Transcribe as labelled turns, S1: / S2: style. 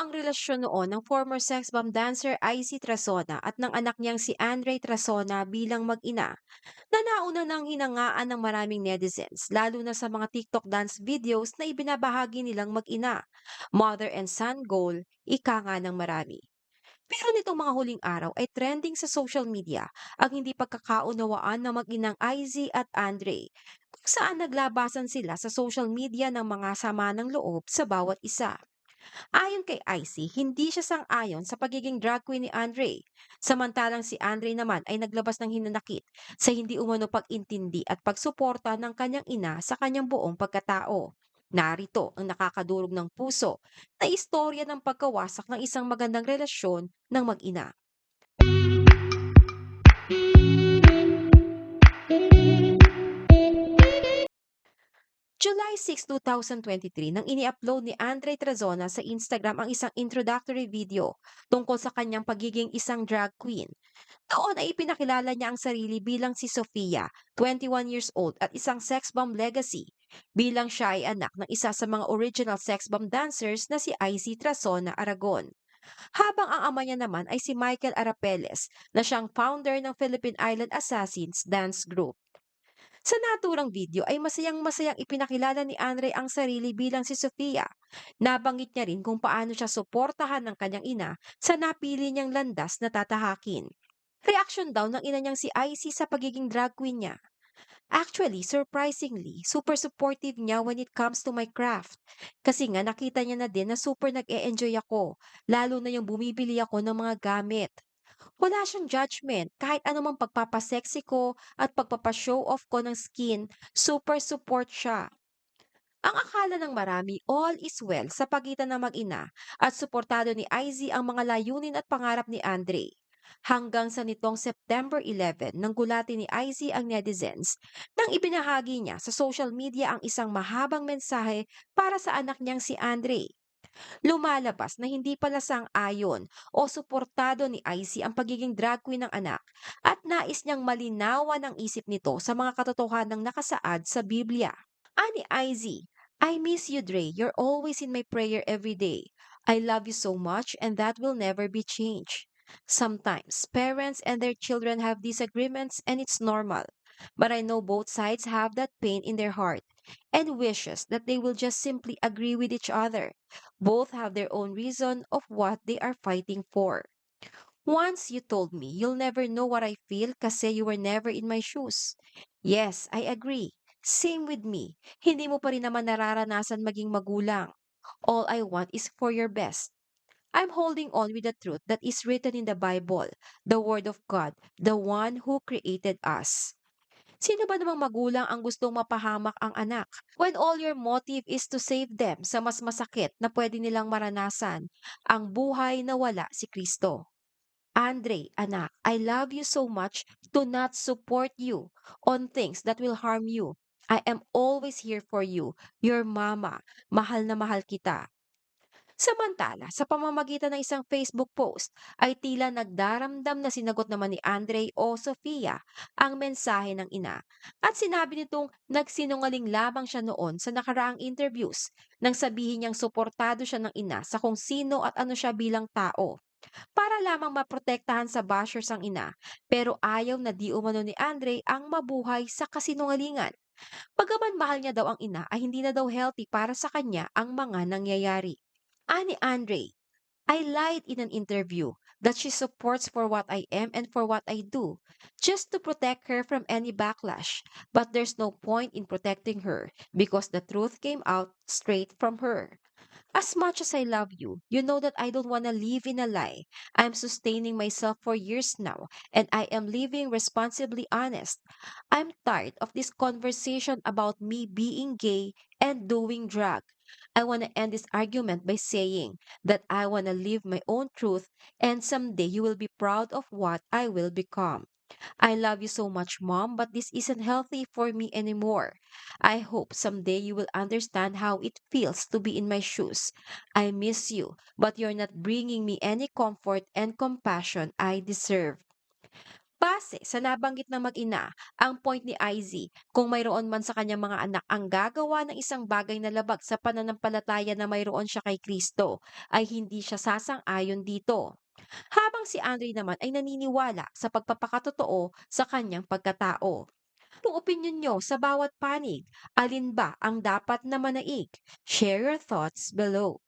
S1: ang relasyon noon ng former sex bomb dancer Icy Trasona at ng anak niyang si Andre Trasona bilang mag-ina na nauna ng hinangaan ng maraming netizens, lalo na sa mga TikTok dance videos na ibinabahagi nilang mag-ina. Mother and son goal, ika nga ng marami. Pero nitong mga huling araw ay trending sa social media ang hindi pagkakaunawaan ng mag-inang Izzy at Andre, kung saan naglabasan sila sa social media ng mga sama ng loob sa bawat isa. Ayon kay Icy, hindi siya sang-ayon sa pagiging drag queen ni Andre. Samantalang si Andre naman ay naglabas ng hinanakit sa hindi umano pag-intindi at pagsuporta ng kanyang ina sa kanyang buong pagkatao. Narito ang nakakadurog ng puso na istorya ng pagkawasak ng isang magandang relasyon ng mag-ina. July 6, 2023 nang ini-upload ni Andre Trazona sa Instagram ang isang introductory video tungkol sa kanyang pagiging isang drag queen. Doon ay ipinakilala niya ang sarili bilang si Sofia, 21 years old at isang sex bomb legacy, bilang siya ay anak ng isa sa mga original sex bomb dancers na si Icy Trazona Aragon. Habang ang ama niya naman ay si Michael Arapeles na siyang founder ng Philippine Island Assassins Dance Group. Sa naturang video ay masayang-masayang ipinakilala ni Andre ang sarili bilang si Sofia. Nabanggit niya rin kung paano siya suportahan ng kanyang ina sa napili niyang landas na tatahakin. Reaction daw ng ina niyang si Icy sa pagiging drag queen niya. Actually, surprisingly, super supportive niya when it comes to my craft. Kasi nga nakita niya na din na super nag-e-enjoy ako, lalo na yung bumibili ako ng mga gamit. Wala siyang judgment kahit anumang pagpapasexy ko at pagpapa-show off ko ng skin, super support siya. Ang akala ng marami, all is well sa pagitan ng mag-ina at suportado ni Izzy ang mga layunin at pangarap ni Andre. Hanggang sa nitong September 11 nang gulati ni Izzy ang netizens nang ibinahagi niya sa social media ang isang mahabang mensahe para sa anak niyang si Andre. Lumalabas na hindi pala sang-ayon o suportado ni Icy ang pagiging drag queen ng anak at nais niyang malinawan ang isip nito sa mga katotohanang nakasaad sa Biblia. Ani Icy, I miss you, Dre. You're always in my prayer every day. I love you so much and that will never be changed. Sometimes parents and their children have disagreements and it's normal. But I know both sides have that pain in their heart and wishes that they will just simply agree with each other. Both have their own reason of what they are fighting for. Once you told me you'll never know what I feel kasi you were never in my shoes. Yes, I agree. Same with me. Hindi mo pa rin naman nararanasan maging magulang. All I want is for your best. I'm holding on with the truth that is written in the Bible, the Word of God, the one who created us. Sino ba namang magulang ang gustong mapahamak ang anak? When all your motive is to save them sa mas masakit na pwede nilang maranasan, ang buhay na wala si Kristo. Andre, anak, I love you so much to not support you on things that will harm you. I am always here for you, your mama. Mahal na mahal kita. Samantala, sa pamamagitan ng isang Facebook post, ay tila nagdaramdam na sinagot naman ni Andre o Sofia ang mensahe ng ina. At sinabi nitong nagsinungaling lamang siya noon sa nakaraang interviews nang sabihin niyang suportado siya ng ina sa kung sino at ano siya bilang tao. Para lamang maprotektahan sa bashers ang ina, pero ayaw na di umano ni Andre ang mabuhay sa kasinungalingan. Pagaman mahal niya daw ang ina ay hindi na daw healthy para sa kanya ang mga nangyayari. Ani Andre, I lied in an interview that she supports for what I am and for what I do, just to protect her from any backlash. But there's no point in protecting her because the truth came out straight from her. As much as I love you, you know that I don't want to live in a lie. I'm sustaining myself for years now, and I am living responsibly honest. I'm tired of this conversation about me being gay and doing drug. I want to end this argument by saying that I want to live my own truth, and someday you will be proud of what I will become. I love you so much, Mom, but this isn't healthy for me anymore. I hope someday you will understand how it feels to be in my shoes. I miss you, but you're not bringing me any comfort and compassion I deserve. Base sa nabanggit ng mag-ina, ang point ni IZ, kung mayroon man sa kanyang mga anak ang gagawa ng isang bagay na labag sa pananampalataya na mayroon siya kay Kristo, ay hindi siya sasang-ayon dito. Habang si Andre naman ay naniniwala sa pagpapakatotoo sa kanyang pagkatao. Kung opinyon nyo sa bawat panig, alin ba ang dapat na manaig? Share your thoughts below.